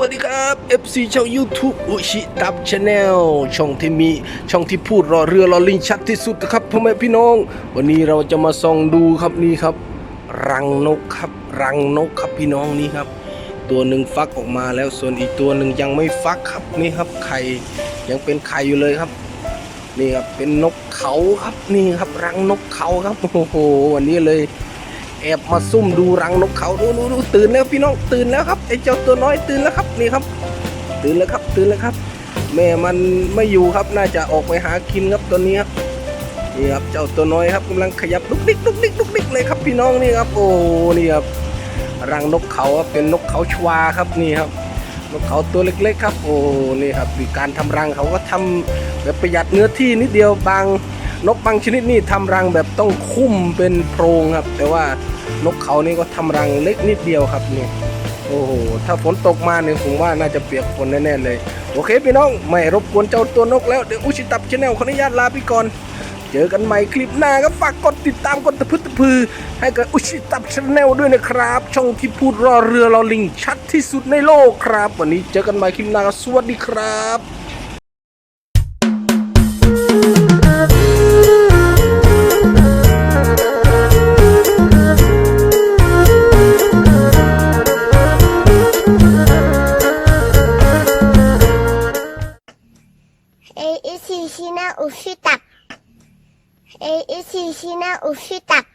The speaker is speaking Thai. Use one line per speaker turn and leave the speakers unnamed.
วัสดีครับ FC ช่อง YouTube อุชิตับชาแนลช่องที่มีช่องที่พูดรอเรือรอลิงชัดที่สุดนะครับพ่อแม่พี่น้อง วันนี้เราจะมาส่องดูครับนี่ครับ รังนกครับ รังนกครับพี่น้องนี่ครับ ตัวหนึ่งฟักออกมาแล้วส่วนอีกตัวหนึ่งยังไม่ฟักครับนี่ครับไข่ยังเป็นไข่อยู่เลยครับนี่ครับเป็นนกเขาครับนี่ครับ รังนกเขาครับโอ้โหวันนี้เลย แอบมาซุ่มดูรังนกเขาดูดูดูตื่นแล้วพี่น้องตื่นแล้วครับไอ้เจ้าตัวน้อยตื่นแล้วครับนี่ครับ ตื่นแล้วครับตื่นแล้วครับ แม่มันไม่อยู่ครับน่าจะออกไปหากินครับตัวนี้ครับนี่ครับเจ้าตัวน้อยครับกำลังขยับลุกดิกลุกดิกลุกดิกเลยครับพี่น้องนี่ครับ โอ้นี่ครับรังนกเขาครับเป็นนกเขาชวาครับนี่ครับนกเขาตัวเล็กๆครับ โอ้นี่ครับการทำรังเขาก็ทำแบบประหยัดเนื้อที่นิดเดียวบางนกบางชนิดนี่ทำรังแบบต้องคุ้มเป็นโพรงครับ แต่ว่า นกเขานี่ก็ทำรังเล็กนิดเดียวครับนี่โอ้โหถ้าฝนตกมาเนี่ยผมว่าน่าจะเปียกฝนแน่ๆเลย โอเคพี่น้อง ไม่รบกวนเจ้าตัวนกแล้ว เดี๋ยวอุชิตับชาแนลขออนุญาตลาไปก่อน เจอกันใหม่คลิปหน้าก็ฝากกดติดตามกดตะพึดตะพือ ให้กับอุชิตับชาแนลด้วยนะครับ ช่องที่พูดรอเรือรอลิงชัดที่สุดในโลกครับ วันนี้เจอกันใหม่คลิปหน้าสวัสดีครับ
A is easy na usutak. A is easy na usutak.